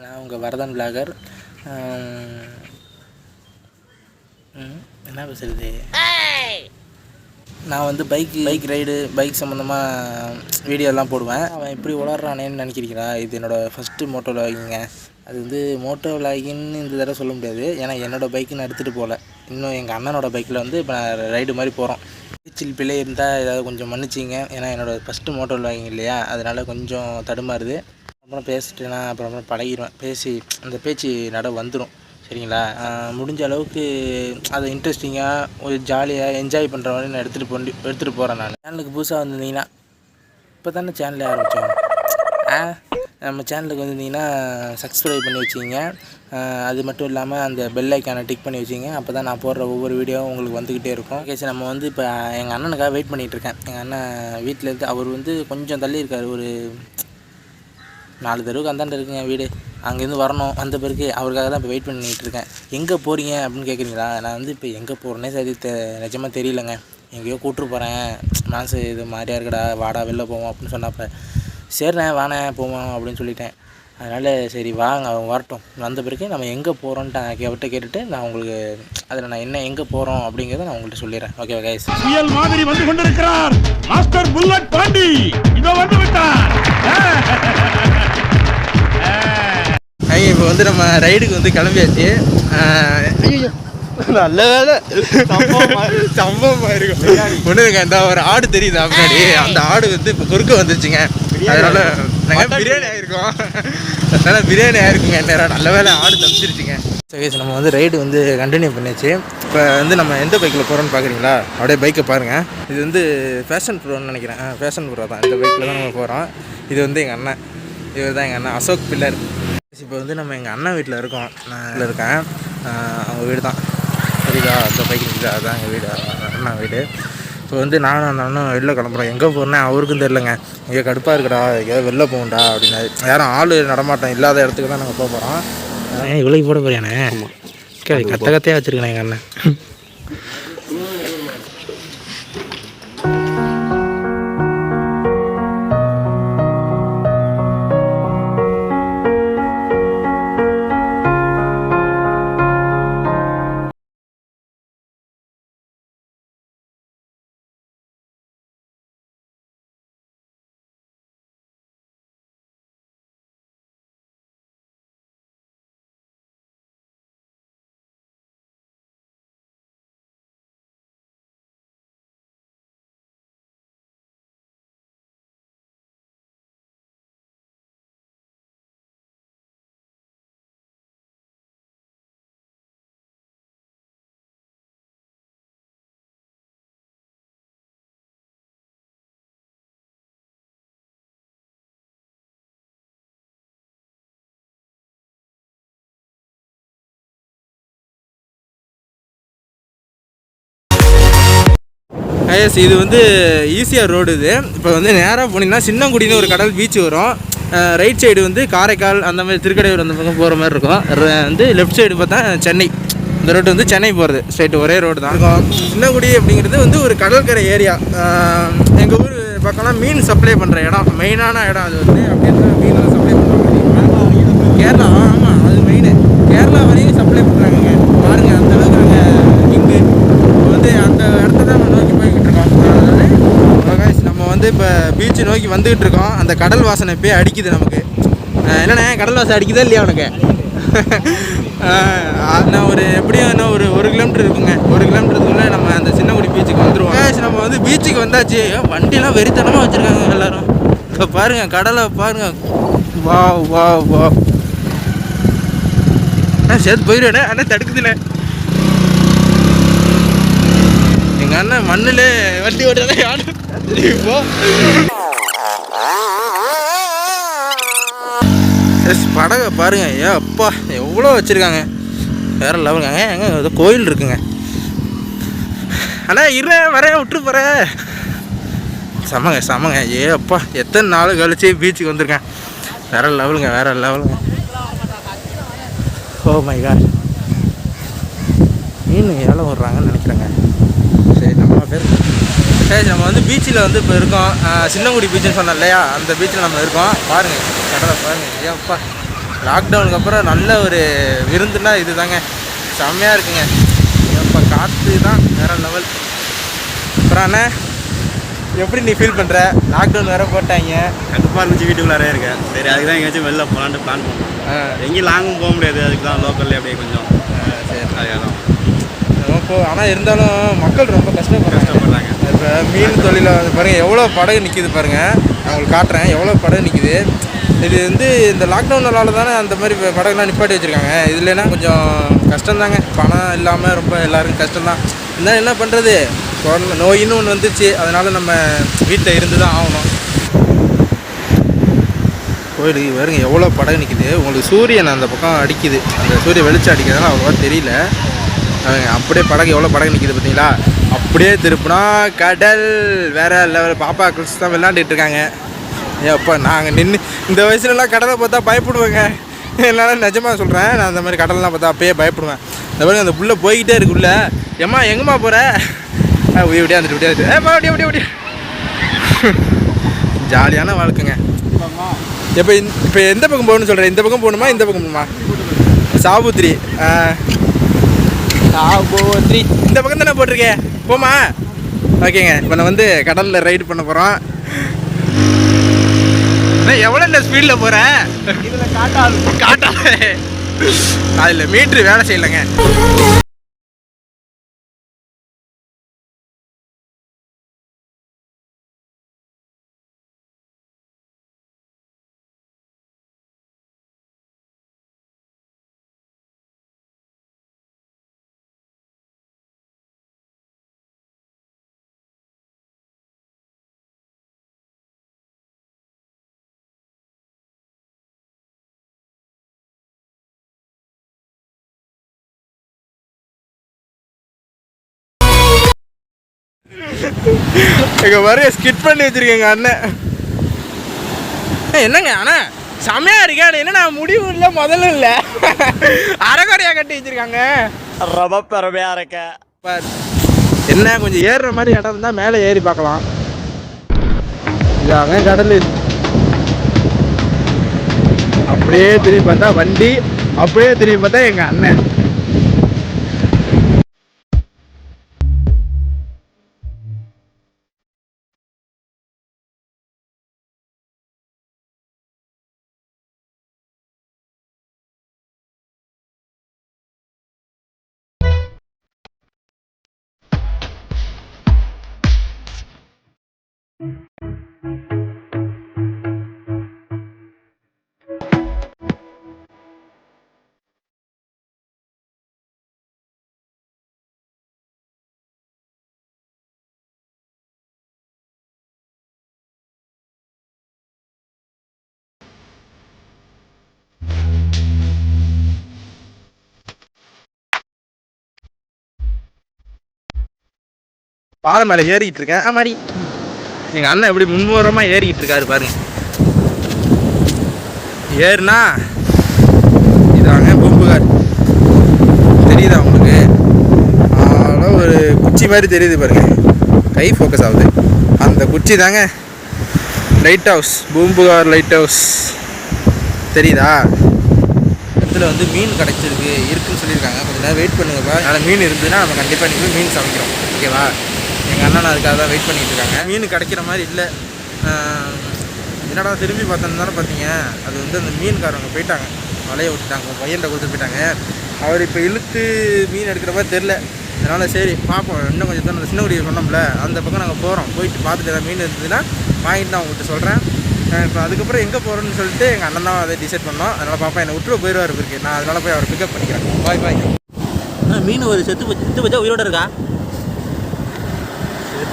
நான் உங்கள் வரதன் பிளாகர் என்ன பேசுறது? நான் வந்து பைக் பைக் ரைடு பைக் சம்மந்தமாக வீடியோலாம் போடுவேன். அவன் எப்படி உளறானேன்னு நினைக்கிறீங்களா? இது என்னோடய ஃபஸ்ட்டு மோட்டோ விலாகிங்க அது வந்து மோட்டோ விலாகின்னு இந்த தடவை சொல்ல முடியாது. ஏன்னா என்னோடய பைக்கு நான் எடுத்துகிட்டு போகல. இன்னும் எங்கள் அண்ணனோட பைக்கில் வந்து இப்போ நான் ரைடு மாதிரி போகிறோம் பேச்சில் பிழை இருந்தால் ஏதாவது கொஞ்சம் மன்னிச்சிங்க. ஏன்னா என்னோடய ஃபஸ்ட்டு மோட்டோ விலாகிங் இல்லையா? அதனால் கொஞ்சம் தடுமாறுது. அப்புறம் பேசிட்டேன்னா அப்புறம் அப்புறம் பழகிடுவேன் பேசி அந்த பேச்சு நட வந்துடும் சரிங்களா? முடிஞ்ச அளவுக்கு அதை இன்ட்ரெஸ்டிங்காக ஒரு ஜாலியாக என்ஜாய் பண்ணுற மாதிரி நான் எடுத்துகிட்டு போண்டி எடுத்துகிட்டு போகிறேன் நான். சேனலுக்கு புதுசாக வந்திருந்தீங்கன்னா இப்போ தானே சேனலே ஆரம்பித்தோம் ஆ நம்ம சேனலுக்கு வந்திருந்தீங்கன்னா சப்ஸ்கிரைப் பண்ணி வச்சிங்க அது மட்டும் இல்லாமல் அந்த பெல் ஐக்கானை டிக் பண்ணி வச்சிங்க அப்போ தான் நான் போடுற ஒவ்வொரு வீடியோவும் உங்களுக்கு வந்துக்கிட்டே இருக்கும். கேஸ் நம்ம வந்து இப்போ எங்கள் அண்ணனுக்காக வெயிட் பண்ணிகிட்டு இருக்கேன். எங்கள் அண்ணன் வீட்டில் இருந்து அவர் வந்து கொஞ்சம் தள்ளி இருக்கார். ஒரு நாலு தெருவுக்கு அந்தாண்ட இருக்குங்க வீடு. அங்கேருந்து வரணும். வந்த பிறகு அவருக்காக தான் இப்போ வெயிட் பண்ணிட்டு இருக்கேன். எங்கே போகிறீங்க அப்படின்னு கேட்குறீங்களா நான் வந்து இப்போ எங்கே போகிறேன்னே சரி தெ நிஜமாக தெரியலங்க. எங்கேயோ கூப்பிட்டு போகிறேன் மனசு இது மாதிரியா இருக்கடா வாடா வெளில போவோம் அப்படின்னு சொன்னப்போ சரிண்ணே வாண்ணே போவோம் அப்படின்னு சொல்லிட்டேன். அதனால் சரி வாங்க அவன் வரட்டும். வந்த பிறகு நம்ம எங்கே போகிறோன்ட்டு அவர்கிட்ட கேட்டுட்டு நான் உங்களுக்கு அதில் நான் என்ன எங்கே போகிறோம் அப்படிங்கிறத நான் உங்கள்கிட்ட சொல்லிடுறேன். ஓகே கைஸ் புயல் மாதிரி வந்து கொண்டிருக்கிறார். Master bullet Pandi. இதோ வந்து விட்டார். ஐயா இப்போ வந்து நம்ம ரைடுக்கு வந்து கிளம்பியாச்சு. நல்ல வேலை. சம்பவமா இருக்கும். இல்லைங்க இந்த ஒரு ஆடு தெரியுதா முன்னாடி அந்த ஆடு வந்து இப்போ குறுக்க வந்துருச்சுங்க. அதனால நாங்கள் பிரியாணி ஆயிருக்கோம். அதனால பிரியாணி ஆயிருக்குங்க நேரம் நல்ல வேலை ஆடு தப்பிச்சிருச்சுங்க. சரி நம்ம வந்து ரைடு வந்து கண்டினியூ பண்ணியாச்சு. இப்போ வந்து நம்ம எந்த பைக்கில் போகிறோம்னு பார்க்குறீங்களா அப்படியே பைக்கை பாருங்கள் இது வந்து ஃபேஷன் ப்ரோன்னு நினைக்கிறேன். ஃபேஷன் ப்ரோ தான். இந்த பைக்கில் தான் நம்ம போகிறோம் இது வந்து எங்கள் அண்ணன். இவர் தான் எங்கள் அண்ணன். அசோக் பில்லர். இப்போ வந்து நம்ம எங்கள் அண்ணன் வீட்டில் இருக்கோம். நான் இதில் இருக்கேன் அவங்க வீடு தான் சரிதா? அந்த பைக் இருக்குது அதுதான் எங்கள் வீடு. அண்ணன் வீடு. இப்போ வந்து நானும் அந்த அண்ணன் வெளில கிளம்புறோம். எங்கே போகிறேன்னா அவருக்கும் தெரிலங்க இங்கே கடுப்பாக இருக்குடா. எங்கேயாவது வெளில போகண்டா அப்படின்னு யாரும் ஆள் நடமாட்டம் இல்லாத இடத்துக்கு தான் நாங்கள் போக போகிறோம் ஏன் இவ்வளோ போட போறியானே? கத்த கத்தையாக வச்சுருக்கேன் எங்கள் அண்ணன். எஸ் இது வந்து ஈஸியாக ரோடு இது. இப்போ வந்து நேராக போனீங்கன்னா சின்னங்குடின்னு ஒரு கடல் பீச் வரும். ரைட் சைடு வந்து காரைக்கால் அந்த மாதிரி திருக்கடையூர் அந்த பக்கம் போகிற மாதிரி இருக்கும். வந்து லெஃப்ட் சைடு பார்த்தா சென்னை. இந்த ரோடு வந்து சென்னை போகிறது ஸ்ட்ரைட் ஒரே ரோடு தான். இருக்கும் சின்னங்குடி அப்படிங்கிறது வந்து ஒரு கடற்கரை ஏரியா எங்கள் ஊர் பக்கம்லாம் மீன் சப்ளை பண்ணுற இடம். மெயினான இடம் அது வந்து அப்படியே மீன் சப்ளை பண்ணுறாங்க கேரளா. ஆமாம் அது மெயினு கேரளா வரையும் சப்ளை பண்ணுறாங்க பாருங்கள் அந்த அளவுக்கு நாங்கள் இங்கு வந்து அந்த இடத்த தான் நம்ம நோக்கி போய்கிட்டு இருக்கோம் அதாவது guys, பீச்சு நோக்கி வந்துக்கிட்டு இருக்கோம். அந்த கடல் வாசனை இப்போயே அடிக்குது நமக்கு. என்னண்ணே கடல் வாசனை அடிக்குதா இல்லையா உனக்கு? நான் ஒரு எப்படியும் இன்னும் ஒரு ஒரு கிலோமீட்டர் இருக்குங்க. ஒரு கிலோமீட்டருக்குள்ளே நம்ம அந்த சின்னகுடி பீச்சுக்கு வந்துடுவோம் நம்ம வந்து பீச்சுக்கு வந்தாச்சு. வண்டிலாம் வெறித்தனமாக வச்சுருக்காங்க எல்லாரும். இப்போ பாருங்க கடலை பாருங்க. வா வா வா அண்ணா சேர்த்து போயிடுவேண்ணே. அண்ணா தடுக்குதுண்ணே. எங்கள் அண்ணன் மண்ணில் வண்டி ஓட்டுறதே யாரும் இப்போ எஸ் படகை பாருங்க. ஏன் அப்பா எவ்வளோ வச்சுருக்காங்க? வேற லெவலுங்க எங்க ஏதோ கோயில் இருக்குங்க. அண்ணா இரு வரேன் விட்டு போகிறேன் செமங்க செமங்க. ஏ அப்பா எத்தனை நாள் கழிச்சு பீச்சுக்கு வந்திருக்கேன். வேற லெவலுங்க வேற லெவலுங்க oh ஓ மை காட் மீன் ஏழை விட்றாங்கன்னு நினைக்கிறேங்க. சரி நம்ம பேர் சரி நம்ம வந்து பீச்சில் வந்து இப்போ இருக்கோம். சின்னங்குடி பீச்சுன்னு சொன்னேன் இல்லையா? அந்த பீச்சில் நம்ம இருக்கோம். பாருங்கள் கடலை பாருங்கள் ஏப்பா லாக்டவுனுக்கு அப்புறம் நல்ல ஒரு விருந்துனா இது தாங்க செம்மையாக இருக்குங்க. இப்போ காற்று தான் வேற லெவல் அப்புறம் அண்ணே எப்படி நீ ஃபீல் பண்ணுற லாக்டவுன் வேற போட்டாங்க. கடுப்பாக இருந்துச்சு. வீட்டுக்குள்ளாரே இருக்கேன் சரி அதுக்கு தான் எங்கேயாச்சும் வெளில போகலான்ட்டு பிளான் பண்ணோம். எங்கேயும் லாங்கும் போக முடியாது. அதுக்கு தான் லோக்கல்லே அப்படியே கொஞ்சம் சரி. அதுக்காக தான். இப்போ ஆனால் இருந்தாலும் மக்கள் ரொம்ப கஷ்டப்படுறாங்க. கஷ்டப்படுறாங்க. இப்போ மீன் தொழிலில் வந்து பாருங்கள் எவ்வளோ படகு நிற்கிது பாருங்கள் நான் உங்களுக்கு காட்டுறேன் எவ்வளோ படகு நிற்கிது இது வந்து இந்த லாக்டவுனால தானே அந்த மாதிரி இப்போ படகுலாம் நிப்பாட்டி வச்சுருக்காங்க. இதுலனா கொஞ்சம் கஷ்டம்தாங்க. பணம் இல்லாமல் ரொம்ப எல்லாருக்கும் கஷ்டம்தான். இருந்தாலும் என்ன பண்ணுறது கொரோனா நோயின்னு ஒன்று வந்துச்சு அதனால் நம்ம வீட்டில் இருந்து தான் ஆகணும் கோயிலுக்கு பாருங்க எவ்வளோ படகு நிற்கிது உங்களுக்கு சூரியன் அந்த பக்கம் அடிக்குது. அந்த சூரிய வெளிச்சம் அடிக்கிறதுனால அவ்வளோவா தெரியல. அப்படியே படகு எவ்வளோ படகு நிற்கிது பார்த்தீங்களா? அப்படியே திருப்பினா கடல். வேற லெவல் பாப்பா கிறிஸ் தான் விளையாண்டுட்டு இருக்காங்க. ஏப்பா நாங்கள் நின்று இந்த வயசுலலாம் கடலை பார்த்தா பயப்படுவேங்க. என்னால் நிஜமாக சொல்கிறேன் நான் அந்த மாதிரி கடல்லாம் பார்த்தா அப்பயே பயப்படுவேன். இந்த மாதிரி அந்த புள்ள போய்கிட்டே இருக்குள்ள ஏம்மா எங்கம்மா போகிற உடைய விடியா வந்துட்டு விடியா ஏப்பா அப்படியே அப்படியே அப்படியே ஜாலியான வாழ்க்கைங்க. இப்போ இப்போ எந்த பக்கம் போகணும்னு சொல்கிறேன் இந்த பக்கம் போகணுமா இந்த பக்கம் போகணுமா? சாபுத்திரி. சாபுத்ரி இந்த பக்கம் தானே போட்டிருக்கேன் போமா ஓகேங்க இப்போ நான் வந்து கடலில் ரைடு பண்ண போகிறோம் எவ்வளோ இந்த ஸ்பீடில் போகிறேன் இதில் காட்டாது. காட்டாது அதில் மீட்ரு வேலை செய்யலைங்க. எங்க வரைய ஸ்கிட் பண்ணி வச்சிருக்கேங்க அண்ணன் என்னங்க அண்ணா? செமையா இருக்கேன் என்னண்ணா முடிவு இல்லை முதல்ல இல்லை? அரைக்குறையா கட்டி வச்சிருக்காங்க. ரொம்ப பெருமையாக இருக்க. என்ன கொஞ்சம் ஏறுற மாதிரி இடம் இருந்தால் மேலே ஏறி பார்க்கலாம். இதாங்க கடல். அப்படியே திரும்பி பார்த்தா வண்டி அப்படியே திரும்பி பார்த்தா எங்கள் அண்ணன். பாலை மேலே ஏறிக்கிட்டு இருக்கேன். மாதிரி எங்கள் அண்ணன் எப்படி முன்முறமாக ஏறிக்கிட்டு இருக்காரு பாருங்க. ஏறுனா இதாங்க பூம்புகார் தெரியுதா உங்களுக்கு? ஆனால் ஒரு குச்சி மாதிரி தெரியுது பாருங்க. கை ஃபோக்கஸ் ஆகுது. அந்த குச்சி தாங்க lighthouse Poompuhar lighthouse தெரியுதா? இடத்துல வந்து மீன் கிடைச்சிருக்கு இருக்குன்னு சொல்லியிருக்காங்க. கொஞ்சம் நேரம் வெயிட் பண்ணுங்கப்பா. அதில் மீன் இருந்ததுன்னா நம்ம கண்டிப்பாக நீங்கள் மீன் சமைக்கிறோம். ஓகேவா எங்கள் அண்ணன் அதுக்காக தான் வெயிட் பண்ணிகிட்டு இருக்காங்க. மீன் கிடைக்கிற மாதிரி இல்லை. என்னடா திரும்பி பார்த்தோம்னாலும் பார்த்தீங்க அது வந்து அந்த மீன்காரவங்க போயிட்டாங்க. வலையை விட்டுட்டாங்க பையன்கிட்ட கொடுத்து போயிட்டாங்க. அவர் இப்போ இழுத்து மீன் எடுக்கிற மாதிரி தெரில அதனால் சரி பார்ப்போம் இன்னும் கொஞ்சம் தூரம் சின்னகுடியை சொன்னோம்ல அந்த பக்கம் நாங்கள் போகிறோம் போயிட்டு பார்த்துட்டு ஏதாவது மீன் இருந்ததுன்னா வாங்கிட்டு நான் உங்கள்கிட்ட சொல்கிறேன் இப்போ அதுக்கப்புறம் எங்கே போகிறோன்னு சொல்லிட்டு எங்கள் அண்ணன் தான் அதை டிசைட் பண்ணோம். அதனால் பாப்பா என்னை விட்டு போயிடுவார் இருக்கு நான் அதனால் போய் அவரை பிக்கப் பண்ணிக்கிறேன். பாய் பாய் மீன் ஒரு செத்து செத்து பச்சா? உயிரோட இருக்கா?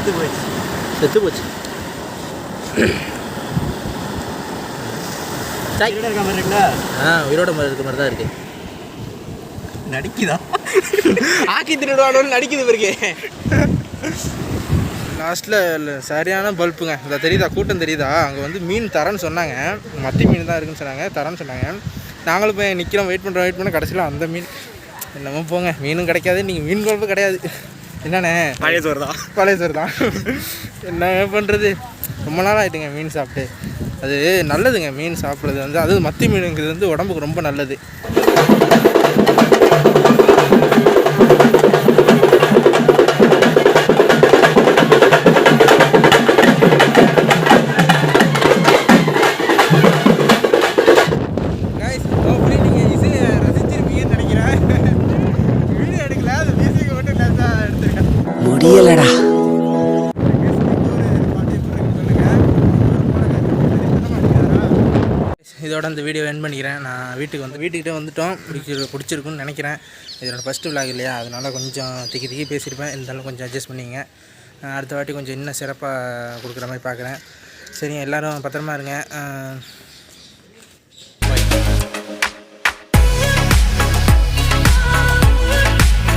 செத்து போயிடுச்சு செத்து போச்சு சாய். உயிரோட இருக்க மாதிரி இருக்குல்ல ஆ உயிரோட மாதிரி இருக்க மாதிரி தான் இருக்கு. நடிக்குதா? ஆக்கி திருடுவானு நடிக்குது பிறகு லாஸ்ட்டில் சரியான பல்ப்புங்க இந்த தெரியுதா? கூட்டம் தெரியுதா? அங்கே வந்து மீன் தரேன்னு சொன்னாங்க. மத்தி மீன் தான் இருக்குன்னு சொன்னாங்க. தரேன்னு சொன்னாங்க. நாங்களும் போய் நிற்கிறோம் வெயிட் பண்ணுறோம் வெயிட் பண்ண கடைசியில் அந்த மீன். என்னமோ போங்க. மீனும் கிடைக்காது. நீங்கள் மீன் குழம்பு கிடையாது. என்னண்ணே? பழைய சோறு தான். பழைய சார் தான். என்ன பண்ணுறது ரொம்ப நாள் ஆகிட்டுங்க மீன் சாப்பிட்டு. அது நல்லதுங்க மீன் சாப்பிட்றது வந்து. அதுவும் மத்தி மீனுங்கிறது வந்து உடம்புக்கு ரொம்ப நல்லது. இதோட இந்த வீடியோ என் பண்ணிக்கிறேன். நான் வீட்டுக்கு வந்து வீட்டுக்கிட்டே வந்துட்டோம். பிடிச்சி பிடிச்சிருக்குன்னு நினைக்கிறேன். இதோட ஃபஸ்ட்டு விளாக் இல்லையா? அதனால கொஞ்சம் திக்கி திக்கி பேசியிருப்பேன். இருந்தாலும் கொஞ்சம் அட்ஜஸ்ட் பண்ணிங்க அடுத்த வாட்டி கொஞ்சம் இன்னும் சிறப்பாக கொடுக்குற மாதிரி பார்க்குறேன். சரிங்க எல்லோரும் பத்திரமா இருங்க.